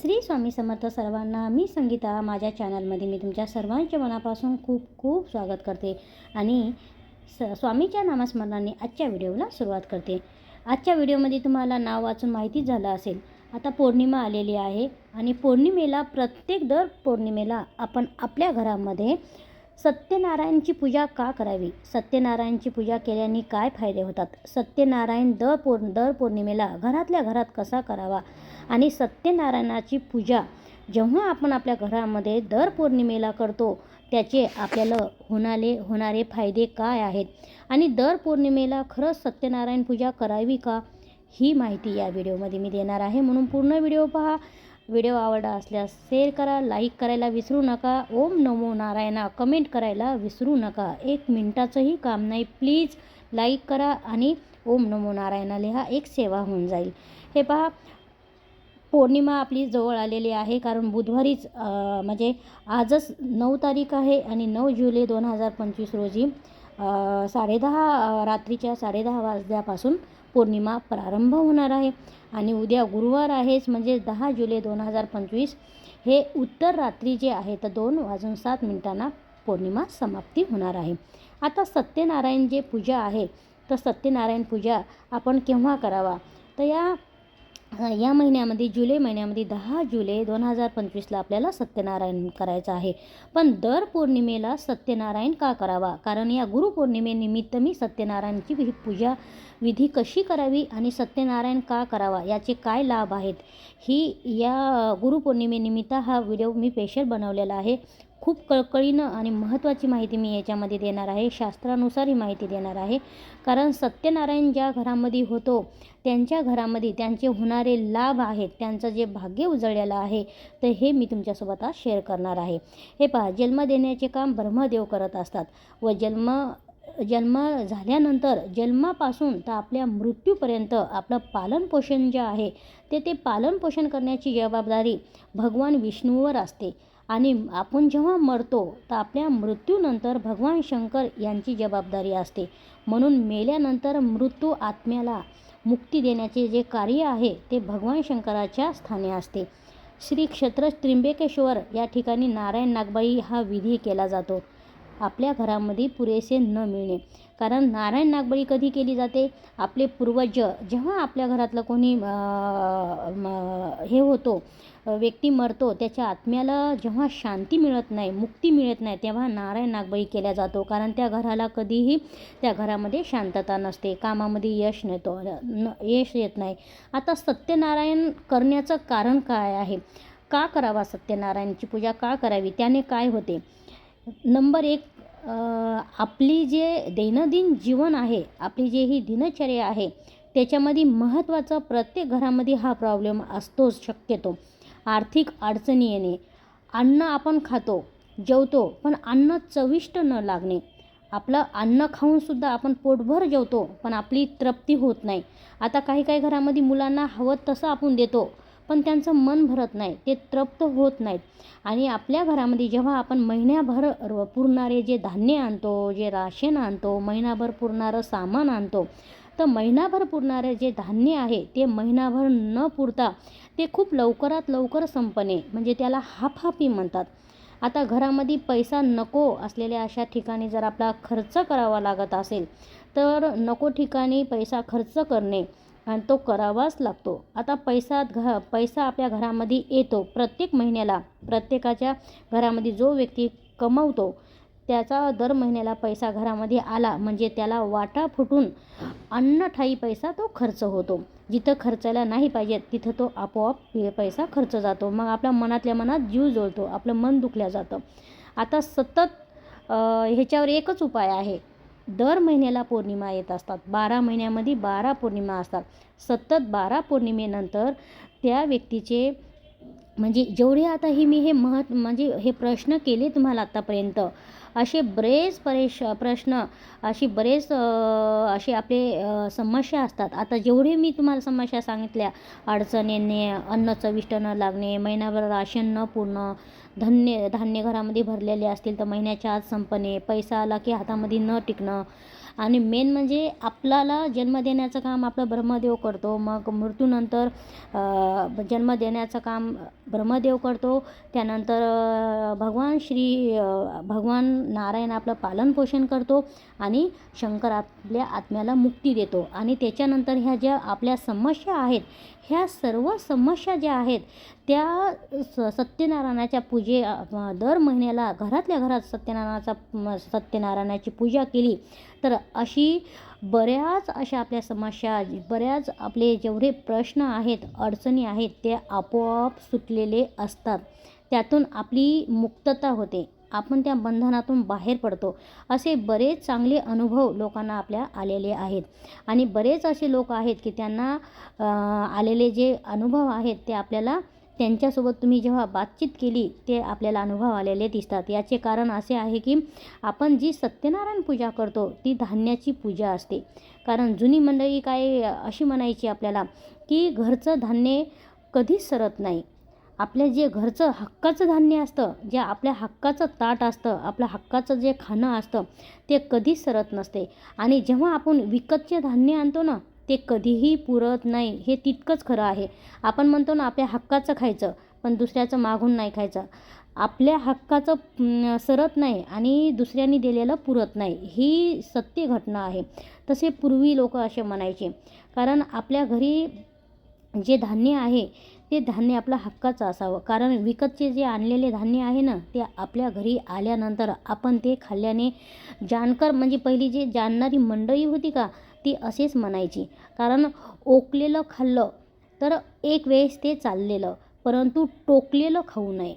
श्री स्वामी समर्थ सर्वांना मी संगीता माझ्या चॅनलमध्ये मी तुमच्या सर्वांच्या मनापासून खूप खूप स्वागत करते आणि स स्वामीच्या नामस्मरणाने आजच्या व्हिडिओला सुरुवात करते. आजच्या व्हिडिओमध्ये तुम्हाला नाव वाचून माहितीच झालं असेल. आता पौर्णिमा आलेली आहे आणि पौर्णिमेला प्रत्येक दर पौर्णिमेला आपण आपल्या घरामध्ये सत्यनारायणची पूजा का करावी? सत्यनारायणची पूजा केल्याने काय फायदे होतात? सत्यनारायण दर पौर दर पौर्णिमेला घरातल्या घरात कसा करावा? आणि सत्यनारायणाची पूजा जेव्हा आपण आपल्या घरामध्ये दर पौर्णिमेला करतो त्याचे आपल्याला होणारे होणारे फायदे काय आहेत? आणि दर पौर्णिमेला खरंच सत्यनारायण पूजा करावी का? ही माहिती या व्हिडिओमध्ये मी देणार आहे. म्हणून पूर्ण व्हिडिओ पहा. व्हिडिओ आवडला असल्यास शेअर करा लाईक करायला विसरू नका. ओम नमो नारायणा. कमेंट करायला विसरू नका. एक मिनटाचंही काम नाही. प्लीज लाईक करा आणि ओम नमो नारायणा लिहा एक सेवा होऊन जाईल. हे पहा पौर्णिमा आपली जवळ आलेली आहे कारण बुधवारीच म्हणजे आजच नऊ तारीख आहे आणि नऊ जुलै दोन हजार पंचवीस रोजी साडेदहा रात्रीच्या साडेदहा वाजल्यापासून पौर्णिमा प्रारंभ होणार आहे. आणि उद्या गुरुवार आहेच म्हणजे दहा जुलै दोन हजार पंचवीस. हे उत्तर रात्री जे आहे तर दोन वाजून सात मिनिटांना पौर्णिमा समाप्ती होणार आहे. आता सत्यनारायण जे पूजा आहे तर सत्यनारायण पूजा आपण केव्हा करावा? तर या या महिन्यामध्ये जुलै महिन्यामध्ये दहा जुलै दोन हजार पंचवीसला आपल्याला सत्यनारायण करायचं आहे. पण दर पौर्णिमेला सत्यनारायण का करावा? कारण या गुरुपौर्णिमेनिमित्त मी सत्यनारायणची ही पूजा विधी कशी करावी आणि सत्यनारायण का करावा याचे काय लाभ आहेत? ही या गुरुपौर्णिमेनिमित्त हा व्हिडिओ मी स्पेशल बनवलेला आहे. खूप कळकळीनं आणि महत्त्वाची माहिती मी याच्यामध्ये देणार आहे. शास्त्रानुसार ही माहिती देणार आहे. कारण सत्यनारायण ज्या घरामध्ये होतो त्यांच्या घरामध्ये त्यांचे होणारे लाभ आहेत त्यांचं जे भाग्य उजळलेलं आहे तर हे मी तुमच्यासोबत आज शेअर करणार आहे. हे पहा जन्म देण्याचे काम ब्रह्मदेव करत असतात व जन्म जन्म झाल्यानंतर जन्मापासून तर आपल्या मृत्यूपर्यंत आपलं पालनपोषण जे आहे ते ते पालनपोषण करण्याची जबाबदारी भगवान विष्णूवर असते. आणि आपण जेव्हा मरतो तर आपल्या मृत्यूनंतर भगवान शंकर यांची जबाबदारी असते. म्हणून मेल्यानंतर मृत्यू आत्म्याला मुक्ती देण्याचे जे कार्य आहे ते भगवान शंकराच्या स्थानी असते. श्री क्षेत्र त्रिंबकेश्वर या ठिकाणी नारायण नागबाई हा विधी केला जातो. आपल्या घरामध्ये पुरेसे न मिळणे. कारण नारायण नागबळी कधी केली जाते? आपले पूर्वज जेव्हा आपल्या घरातलं कोणी म- हे होतो व्यक्ती मरतो त्याच्या आत्म्याला जेव्हा शांती मिळत नाही मुक्ती मिळत नाही तेव्हा नारायण नागबळी केला जातो. कारण त्या घराला कधीही त्या घरामध्ये शांतता नसते. कामामध्ये यश नेतो न यश येत नाही. आता सत्यनारायण करण्याचं कारण काय आहे? का करावा सत्यनारायणची पूजा? का करावी? त्याने काय होते? नंबर एक आपली जे दैनंदिन जीवन आहे आपली जे ही दिनचर्या आहे त्याच्यामध्ये महत्त्वाचा प्रत्येक घरामध्ये हा प्रॉब्लेम असतोच शक्यतो. आर्थिक अडचणी येणे. अन्न आपण खातो जेवतो पण अन्न चविष्ट न लागणे. आपलं अन्न खाऊनसुद्धा आपण पोटभर जेवतो पण आपली तृप्ती होत नाही. आता काही काही घरामध्ये मुलांना हवं तसं आपण देतो पण त्यांचं मन भरत नाही ते तृप्त होत नाहीत. आणि आपल्या घरामध्ये जेव्हा आपण महिन्याभर पुरणारे जे धान्य आणतो जे राशन आणतो महिनाभर पुरणारं सामान आणतो तर महिनाभर पुरणारे जे धान्य आहे ते महिनाभर न पुरता ते खूप लवकरात लवकर संपणे. म्हणजे त्याला हाफहाफी म्हणतात. आता घरामध्ये पैसा नको असलेल्या अशा ठिकाणी जर आपला खर्च करावा लागत असेल तर नको ठिकाणी पैसा खर्च करणे आणि तो करावाच लागतो. आता पैसा घ पैसा आपल्या घरामध्ये येतो प्रत्येक महिन्याला. प्रत्येकाच्या घरामध्ये जो व्यक्ती कमवतो त्याचा दर महिन्याला पैसा घरामध्ये आला म्हणजे त्याला वाटा फुटून अन्नठाई पैसा तो खर्च होतो. जिथं खर्चायला नाही पाहिजे तिथं तो आपोआप पैसा खर्च जातो. मग आपल्या मनातल्या मनात जीव जोडतो आपलं मन दुखल्या जातं. आता सतत ह्याच्यावर एकच उपाय आहे. दर महिन्याला पौर्णिमा येत असतात. बारा महिन्यामध्ये बारा पौर्णिमा असतात. सतत बारा पौर्णिमेनंतर त्या व्यक्तीचे म्हणजे जेवढे आता हे मी हे महत् म्हणजे हे प्रश्न केले तुम्हाला आत्तापर्यंत असे बरेच परेश प्रश्न अशी बरेच असे आपले समस्या असतात. आता जेवढे मी तुम्हाला समस्या सांगितल्या अडचण येणे अन्न चविष्ट न लागणे महिनाभर राशन न पुरणं धान्य धान्य घरामध्ये भरलेले असतील तर महिन्याच्या आत संपणे पैसा आला की हातामध्ये न टिकणं आणि मेन म्हणजे आपल्याला जन्म देण्याचं काम आपलं ब्रह्मदेव करतो. मग मृत्यूनंतर जन्म देण्याचं काम ब्रह्मदेव करतो. त्यानंतर भगवान श्री भगवान नारायण आपलं पालनपोषण करतो आणि शंकर आपल्या आत्म्याला मुक्ती देतो. आणि त्याच्यानंतर ह्या ज्या आपल्या समस्या आहेत ह्या सर्व समस्या ज्या आहेत त्या स सत्यनारायणाच्या पूजे दर महिन्याला घरातल्या घरात सत्यनारायणाचा सत्यनारायणाची पूजा केली तर अशी बऱ्याच अशा आपल्या समस्या बऱ्याच आपले जेवढे प्रश्न आहेत अडचणी आहेत ते आपोआप सुटलेले असतात. त्यातून आपली मुक्तता होते. आपण त्या बंधनातून बाहेर पडतो. असे बरेच चांगले अनुभव लोकांना आपल्या आलेले आहेत. आणि बरेच असे लोक आहेत की त्यांना आलेले जे अनुभव आहेत ते आपल्याला त्यांच्यासोबत तुम्ही जेव्हा बातचीत केली ते आपल्याला अनुभव आलेले दिसतात. याचे कारण असे आहे की आपण जी सत्यनारायण पूजा करतो ती धान्याची पूजा असते. कारण जुनी मंडळी काय अशी म्हणायची आपल्याला की घरचं धान्य कधीच सरत नाही. आपल्या जे घरचं हक्काचं धान्य असतं जे आपल्या हक्काचं ताट असतं आपल्या हक्काचं जे खाणं असतं ते कधीच सरत नसते. आणि जेव्हा आपण विकतचे धान्य आणतो ना ते कधीही पुरत नाही. हे तितकंच खरं आहे. आपण म्हणतो ना आपल्या हक्काचं खायचं पण दुसऱ्याचं मागून नाही खायचं. आपल्या हक्काचं सरत नाही आणि दुसऱ्यांनी दिलेलं पुरत नाही. ही सत्य घटना आहे. तसे पूर्वी लोक असे म्हणायचे. कारण आपल्या घरी जे धान्य आहे ते धान्य आपलं हक्काचं असावं. कारण विकतचे जे आणलेले धान्य आहे ना ते आपल्या घरी आल्यानंतर आपण ते खाल्ल्याने जाणकार म्हणजे पहिली जी जाणणारी मंडळी होती का ती असेच म्हणायची. कारण ओकलेलं खाल्लं तर एक वेळेस ते चाललेलं परंतु टोकलेलं खाऊ नये.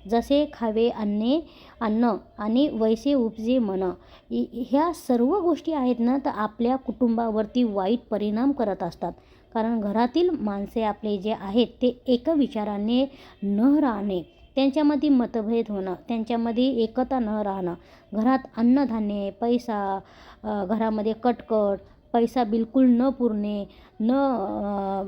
जसे खावे अन्ने अन्न आणि वैसे उपजे मन. ह्या सर्व गोष्टी आहेत ना तर आपल्या कुटुंबावरती वाईट परिणाम करत असतात. कारण घरातील माणसे आपले जे आहेत ते एका विचाराने न राहणे त्यांच्यामध्ये मतभेद होणं त्यांच्यामध्ये एकता न राहणं घरात अन्नधान्य पैसा घरामध्ये कटकट पैसा बिलकुल न पुरणे न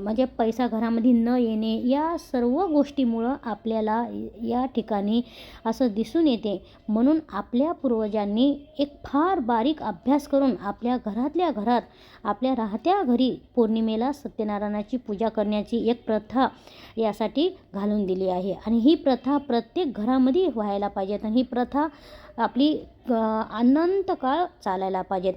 म्हणजे पैसा घरामध्ये न येणे या सर्व गोष्टीमुळं आपल्याला या ठिकाणी असं दिसून येते. म्हणून आपल्या पूर्वजांनी एक फार बारीक अभ्यास करून आपल्या घरातल्या घरात आपल्या राहत्या घरी पौर्णिमेला सत्यनारायणाची पूजा करण्याची एक प्रथा यासाठी घालून दिली आहे. आणि ही प्रथा प्रत्येक घरामध्ये व्हायला पाहिजेत आणि ही प्रथा आपली अनंत काळ चालायला पाहिजेत.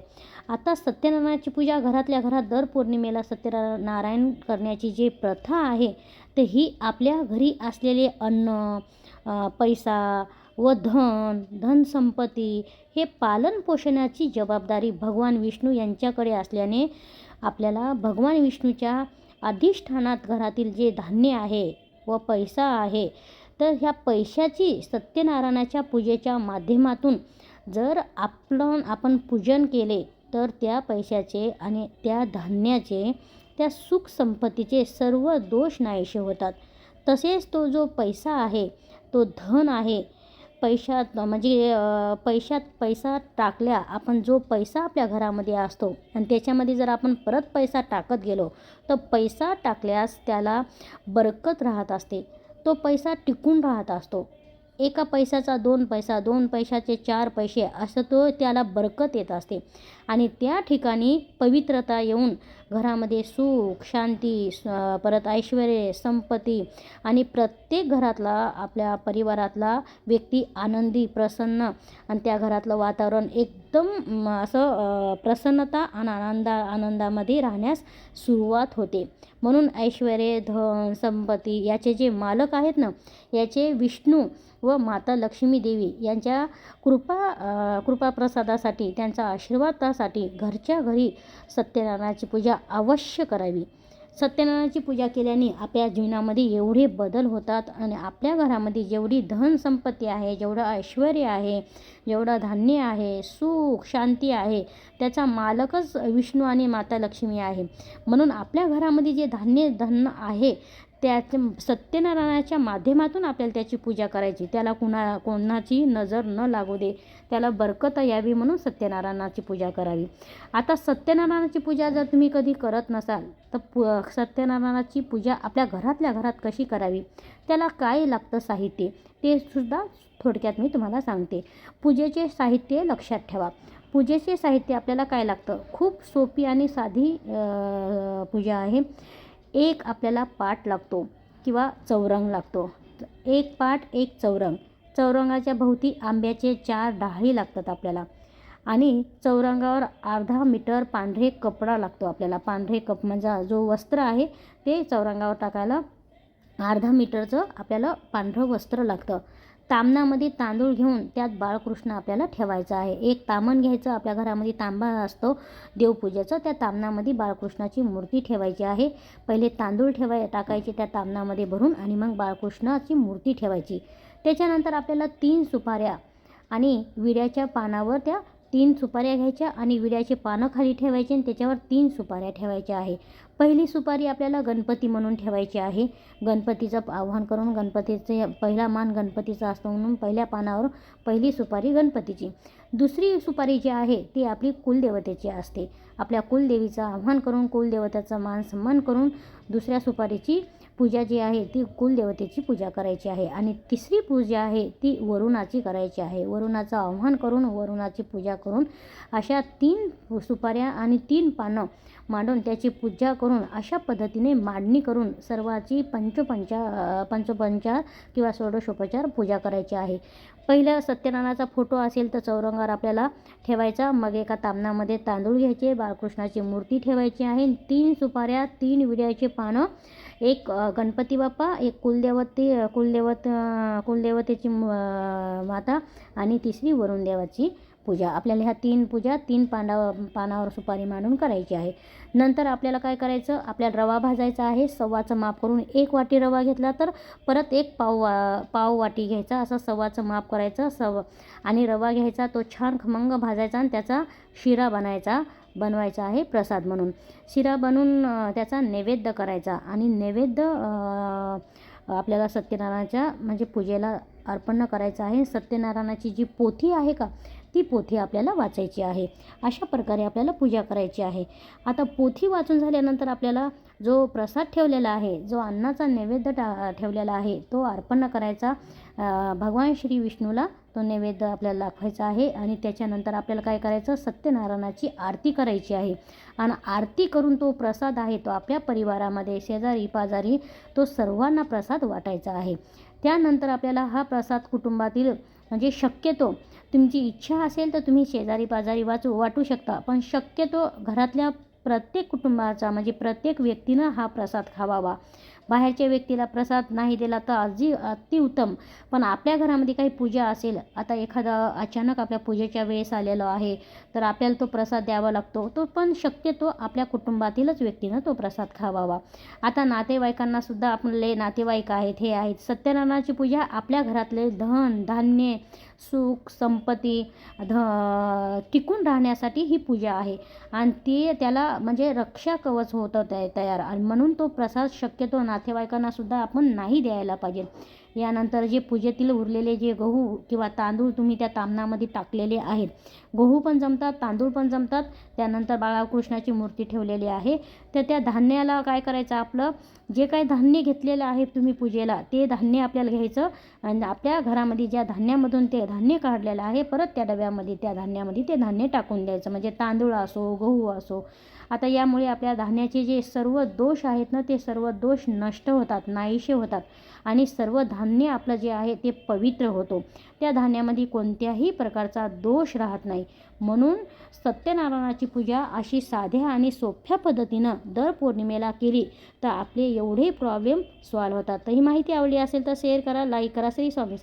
आता सत्यनारायणाची पूजा घरातल्या घरात दर पौर्णिमेला सत्य सत्यनारायण करण्याची जी प्रथा आहे तर ही आपल्या घरी असलेले अन्न पैसा व धन धनसंपत्ती हे पालन पोषणाची जबाबदारी भगवान विष्णू यांच्याकडे असल्याने आपल्याला भगवान विष्णूच्या अधिष्ठानात घरातील जे धान्य आहे व पैसा आहे तर ह्या पैशाची सत्यनारायणाच्या पूजेच्या माध्यमातून जर आपलं आपण पूजन केले तर त्या पैशाचे आणि त्या धान्याचे त्या सुखसंपत्तीचे सर्व दोष नाहीसे होतात. तसेच तो जो पैसा आहे तो धन आहे पैशात म्हणजे पैशात पैसा टाकल्या आपण जो पैसा आपल्या घरामध्ये असतो आणि त्याच्यामध्ये जर आपण परत पैसा टाकत गेलो तर पैसा टाकल्यास त्याला बरकत राहत असते. तो पैसा टिकून राहत असतो. एका पैशाचा दोन पैसा दोन पैशाचे चार पैसे असं तो त्याला बरकत येत असते. आणि त्या ठिकाणी पवित्रता येऊन घरामध्ये सुख शांती परत ऐश्वर संपत्ती आणि प्रत्येक घरातला आपल्या परिवारातला व्यक्ती आनंदी प्रसन्न आणि त्या घरातलं वातावरण एकदम असं प्रसन्नता आणि आनंदा आनंदामध्ये राहण्यास सुरुवात होते. म्हणून ऐश्वर धन संपत्ती याचे जे मालक आहेत ना याचे विष्णू व माता लक्ष्मी देवी यांच्या कृपा कृपाप्रसादासाठी त्यांच्या आशीर्वादासाठी घरच्या घरी सत्यनारायणाची पूजा अवश्य करावी. सत्यनारायणाची पूजा केल्याने आपल्या जीवनामध्ये एवढे बदल होतात आणि आपल्या घरामध्ये जेवढी धन संपत्ती आहे जेवढं ऐश्वर आहे जेवढं धान्य आहे सुख शांती आहे त्याचा मालकच विष्णू आणि माता लक्ष्मी आहे. म्हणून आपल्या घरामध्ये जे धान्य धन आहे त्याच सत्यनारायणाच्या माध्यमातून आपल्याला त्याची पूजा करायची. त्याला कुणा कोणाची नजर न लागू दे. त्याला बरकत यावी म्हणून सत्यनारायणाची पूजा करावी. आता सत्यनारायणाची पूजा जर तुम्ही कधी करत नसाल तर पु सत्यनारायणाची पूजा आपल्या घरातल्या घरात कशी करावी? त्याला काय लागतं साहित्य? ते सुद्धा थोडक्यात मी तुम्हाला सांगते. पूजेचे साहित्य लक्षात ठेवा. पूजेचे साहित्य आपल्याला काय लागतं? खूप सोपी आणि साधी पूजा आहे. एक आपल्याला पाट लागतो किंवा चौरंग लागतो. एक पाट एक चौरंग. चौरंगाच्या भोवती आंब्याचे चार डहाळी लागतात आपल्याला. आणि चौरंगावर अर्धा मीटर पांढरे कपडा लागतो आपल्याला. पांढरे कप म्हणजे जो वस्त्र आहे ते चौरंगावर टाकायला अर्धा मीटरचं आपल्याला पांढरं वस्त्र लागतं. तामणामध्ये तांदूळ घेऊन त्यात बाळकृष्ण आपल्याला ठेवायचं आहे. एक तामण घ्यायचं आपल्या घरामध्ये तांबा असतो देवपूजेचं त्या तामणामध्ये बाळकृष्णाची मूर्ती ठेवायची आहे. पहिले तांदूळ ठेवाय टाकायचे त्या तामणामध्ये भरून आणि मग बाळकृष्णाची मूर्ती ठेवायची. त्याच्यानंतर आपल्याला तीन सुपाऱ्या आणि विड्याच्या पानावर त्या तीन सुपाऱ्या घ्यायच्या आणि विड्याचे पानं खाली ठेवायचे आणि त्याच्यावर तीन सुपाऱ्या ठेवायच्या आहे. पहिली सुपारी आपल्याला गणपती म्हणून ठेवायची आहे. गणपतीचं आव्हान करून गणपतीचे पहिला मान गणपतीचा असतो म्हणून पहिल्या पानावर पहिली सुपारी गणपतीची. दुसरी सुपारी जी आहे ती आपली कुलदेवतेची असते. आपल्या कुलदेवीचं आव्हान करून कुलदेवतेचा मान सन्मान करून दुसऱ्या सुपारीची पूजा जी आहे ती कुलदेवतेची पूजा करायची आहे. आणि तिसरी पूजा आहे ती वरुणाची करायची आहे. वरुणाचं आव्हान करून वरुणाची पूजा करून अशा तीन सुपाऱ्या आणि तीन पानं मांडून त्याची पूजा करून अशा पद्धतीने मांडणी करून सर्वाची पंचपंचा पंचपंचार किंवा षोडशोपचार पूजा करायची आहे. पहिलं सत्यनारायणाचा फोटो असेल तर चौरंगावर आपल्याला ठेवायचा. मग एका तामणामध्ये तांदूळ घ्यायचे बाळकृष्णाची मूर्ती ठेवायची आहे. तीन सुपाऱ्या तीन विड्याचे पानं एक गणपती बाप्पा एक कुलदेवती कुलदेवत कुलदेवतेची माता आणि तिसरी वरुणदेवाची. पूजा. आपल्याला ह्या तीन पूजा तीन पांडा पानावर सुपारी मांडून करायची आहे. नंतर आपल्याला काय करायचं? आपल्याला रवा भाजायचा आहे. सव्वाचं माप करून एक वाटी रवा घेतला तर परत एक पाव वा पाव वाटी घ्यायचा. असं सव्वाचं माप करायचं. सव आणि रवा घ्यायचा. तो छान खमंग भाजायचा आणि त्याचा शिरा बनायचा बनवायचा आहे प्रसाद म्हणून. शिरा बनवून त्याचा नैवेद्य करायचा आणि नैवेद्य आपल्याला सत्यनारायणाच्या म्हणजे पूजेला अर्पण करायचं आहे. सत्यनारायणाची जी पोथी आहे का ती पोथी आपल्याला वाचायची आहे. अशा प्रकारे आपल्याला पूजा करायची आहे. आता पोथी वाचून झाल्यानंतर आपल्याला जो प्रसाद ठेवलेला आहे जो अन्नाचा नैवेद्य टा ठेवलेला आहे तो अर्पण करायचा. भगवान श्री विष्णूला तो नैवेद्य आपल्याला दाखवायचा आहे आणि त्याच्यानंतर आपल्याला काय करायचं? सत्यनारायणाची आरती करायची आहे. आणि आरती करून तो प्रसाद आहे तो आपल्या परिवारामध्ये शेजारी पाजारी तो सर्वांना प्रसाद वाटायचा आहे. त्यानंतर आपल्याला हा प्रसाद कुटुंबातील म्हणजे शक्यतो तुमची इच्छा असेल तर तुम्ही शेजारी पाजारी वाचू वाटू शकता. पण शक्यतो घरातल्या प्रत्येक कुटुंबाचा म्हणजे प्रत्येक व्यक्तीनं हा प्रसाद खावावा. बाहेरच्या व्यक्तीला प्रसाद नाही दिला तर अजी अतिउत्तम. पण आपल्या घरामध्ये काही पूजा असेल आता एखादा अचानक आपल्या पूजेच्या वेळेस आलेलो आहे तर आपल्याला तो प्रसाद द्यावा लागतो. तो पण शक्यतो आपल्या कुटुंबातीलच व्यक्तीनं तो प्रसाद खावावा. आता नातेवाईकांना सुद्धा आपले नातेवाईक आहेत हे आहेत. सत्यनारायणाची पूजा आपल्या घरातले धन धान्य सुख संपत्ती ध टिकून राहण्यासाठी ही पूजा आहे. आणि ती त्याला म्हणजे रक्षा कवच होतं तयार. आणि म्हणून तो प्रसाद शक्यतो नातेवाईकांना सुद्धा आपण नाही द्यायला पाहिजे. यानंतर जे पूजेतील उरलेले जे गहू किंवा तांदूळ तुम्ही त्या तामणामध्ये टाकलेले आहेत. गहू पण जमतात तांदूळ पण जमतात. त्यानंतर बाळाकृष्णाची मूर्ती ठेवलेली आहे. तर त्या धान्याला काय करायचं आपलं? जे काय धान्य घेतलेलं आहे तुम्ही पूजेला ते धान्य आपल्याला घ्यायचं आणि आपल्या घरामध्ये ज्या धान्यामधून ते धान्य काढलेलं आहे परत त्या डब्यामध्ये त्या धान्यामध्ये ते धान्य टाकून द्यायचं. म्हणजे तांदूळ असो गहू असो. आता यामुळे आपल्या धान्याचे जे सर्व दोष आहेत ना ते सर्व दोष नष्ट होतात नाहीसे होतात. आणि सर्व धान्य धान्य आपलं जे आहे ते पवित्र होतो. त्या धान्यामध्ये कोणत्याही प्रकारचा दोष राहत नाही. म्हणून सत्यनारायणाची पूजा अशी साध्या आणि सोप्या पद्धतीनं दर पौर्णिमेला केली तर आपले एवढे प्रॉब्लेम सॉल्व होतात. तर ही माहिती आवडली असेल तर शेअर करा लाईक करा. श्री स्वामी